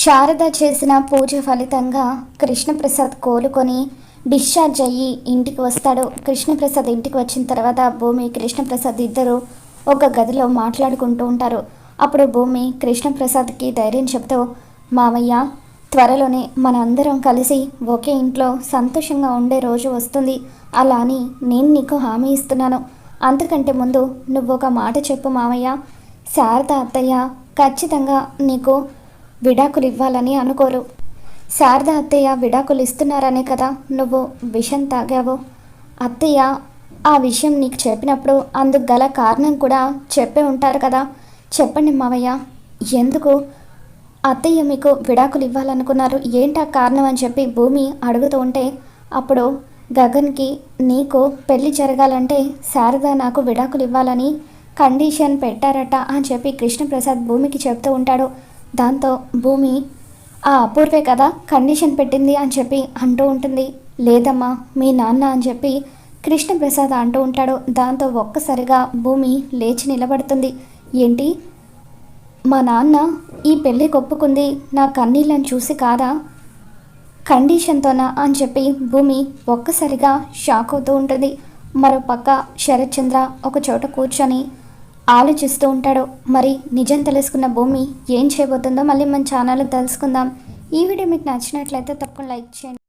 శారద చేసిన పూజ ఫలితంగా కృష్ణప్రసాద్ కోలుకొని డిశ్చార్జ్ అయ్యి ఇంటికి వస్తాడు. కృష్ణప్రసాద్ ఇంటికి వచ్చిన తర్వాత భూమి కృష్ణప్రసాద్ ఇద్దరు ఒక గదిలో మాట్లాడుకుంటూ ఉంటారు. అప్పుడు భూమి కృష్ణప్రసాద్కి ధైర్యం చెప్తూ మామయ్య త్వరలోనే మనందరం కలిసి ఒకే ఇంట్లో సంతోషంగా ఉండే రోజు వస్తుంది. అలా అని నేను నీకు హామీ ఇస్తున్నాను. అంతకంటే ముందు నువ్వు ఒక మాట చెప్పు మామయ్య. శారద అత్తయ్య ఖచ్చితంగా నీకు విడాకులు ఇవ్వాలని అనుకోరు. శారద అత్తయ్య విడాకులు ఇస్తున్నారనే కదా నువ్వు విషం తాగావు? అత్తయ్య ఆ విషయం నీకు చెప్పినప్పుడు అందుకు గల కారణం కూడా చెప్పే ఉంటారు కదా. చెప్పండి మావయ్య. ఎందుకు? అత్తయ్య మీకు విడాకులు ఇవ్వాలనుకున్నారు ఏంటా కారణం అని చెప్పి భూమి అడుగుతూ ఉంటే అప్పుడు గగన్కి నీకు పెళ్ళి జరగాలంటే శారద నాకు విడాకులు ఇవ్వాలని కండిషన్ పెట్టారట అని చెప్పి కృష్ణప్రసాద్ భూమికి చెప్తూ ఉంటాడు. దాంతో భూమి ఆ అపూర్వే కదా కండిషన్ పెట్టింది అని చెప్పి అంటూ ఉంటుంది. లేదమ్మా మీ నాన్న అని చెప్పి కృష్ణప్రసాద్ అంటూ ఉంటాడు. దాంతో ఒక్కసారిగా భూమి లేచి నిలబడుతుంది. ఏంటి? మా నాన్న ఈ పెళ్ళి కొప్పుకుంది నా కన్నీళ్ళని చూసి కాదా? కండిషన్తోనా? అని చెప్పి భూమి ఒక్కసారిగా షాక్ అవుతూ ఉంటుంది. మరోపక్క శరత్చంద్ర ఒక చోట కూర్చొని ఆలోచిస్తూ ఉంటాడు. మరి నిజం తెలుసుకున్న భూమి ఏం చేయబోతుందో మళ్ళీ మన ఛానల్ తెలుసుకుందాం. ఈ వీడియో మీకు నచ్చినట్లయితే తప్పకుండా లైక్ చేయండి.